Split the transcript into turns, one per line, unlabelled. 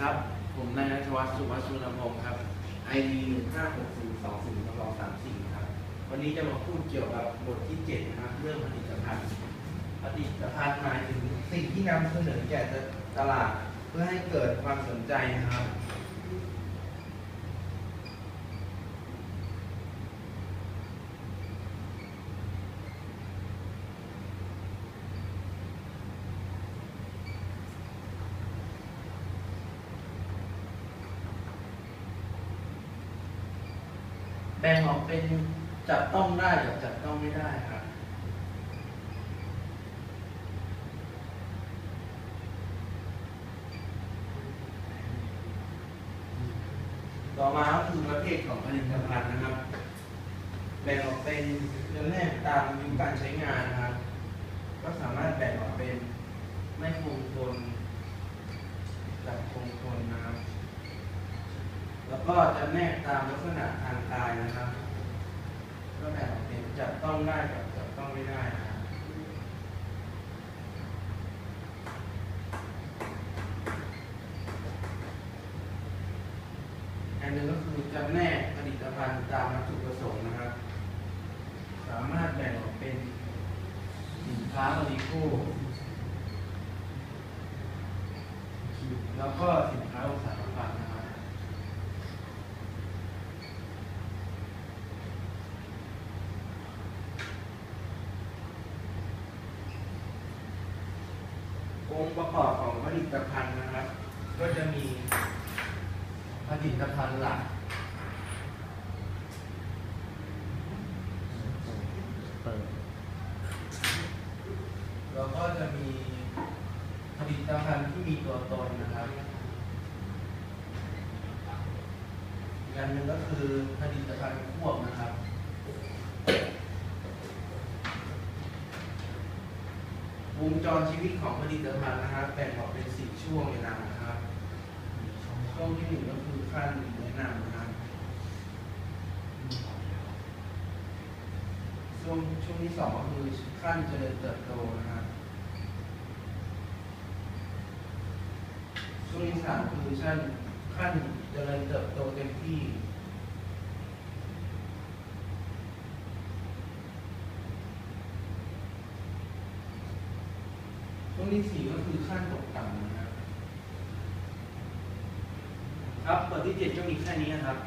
ครับ ผมนายนัทวัฒน์สุวัชสุนพงศ์ครับ ID หนึ่งห้าหกศูนย์สองศูนย์สองสามสี่ครับ วันนี้จะมาพูดเกี่ยวกับบทที่เจ็ดนะครับ เรื่องผลิตภัณฑ์ ผลิตภัณฑ์หมายถึงสิ่งที่นำเสนอแก่ตลาด เพื่อให้เกิดความสนใจนะครับ แบ่งออกเป็นจับต้องได้กับจับต้องไม่ได้ครับต่อมาก็คือประเภทของผลิตภัณฑ์นะครับ แบ่งออกเป็นเรื่องแรกตามยุคการใช้งานนะครับ ก็สามารถแบ่งออกเป็นไม่คงทนกับคงทนนะครับ แล้วก็จะแนกตามลักษณะทางกายนะครับก็แบ่งออกเป็นจับต้องได้กับจับต้องไม่ได้นะครับอันหนึงก็คือจำแนกผลิตภัณฑ์ตามวัตถุประสงค์นะครับ สามารถแบ่งออกเป็นสินค้าบริโภคแล้วก็สินค้าอุตสาหกรรมนะครับ องค์ประกอบของผลิตภัณฑ์นะครับ ก็จะมีผลิตภัณฑ์หลัก
เปิด
แล้วก็จะมีผลิตภัณฑ์ที่มีตัวตนนะครับอีกอันหนึ่งก็คือผลิตภัณฑ์ควบนะครับ วงจรชีวิตของผลิตภัณฑ์นะครับแบ่งออกเป็นสี่ช่วงเวลานะครับช่วงที่หนึ่งก็คือขั้นแนะนำนะครับช่วงช่วงที่สองก็คือขั้นเจริญเติบโตนะครับช่วงที่สามคือชั้นขั้นเจริญเติบโตเต็มที่ ช่วงที่สี่ก็คือขั้นตกต่ำนะครับ ครับบทที่เจ็ดก็มีแค่นี้นะครับ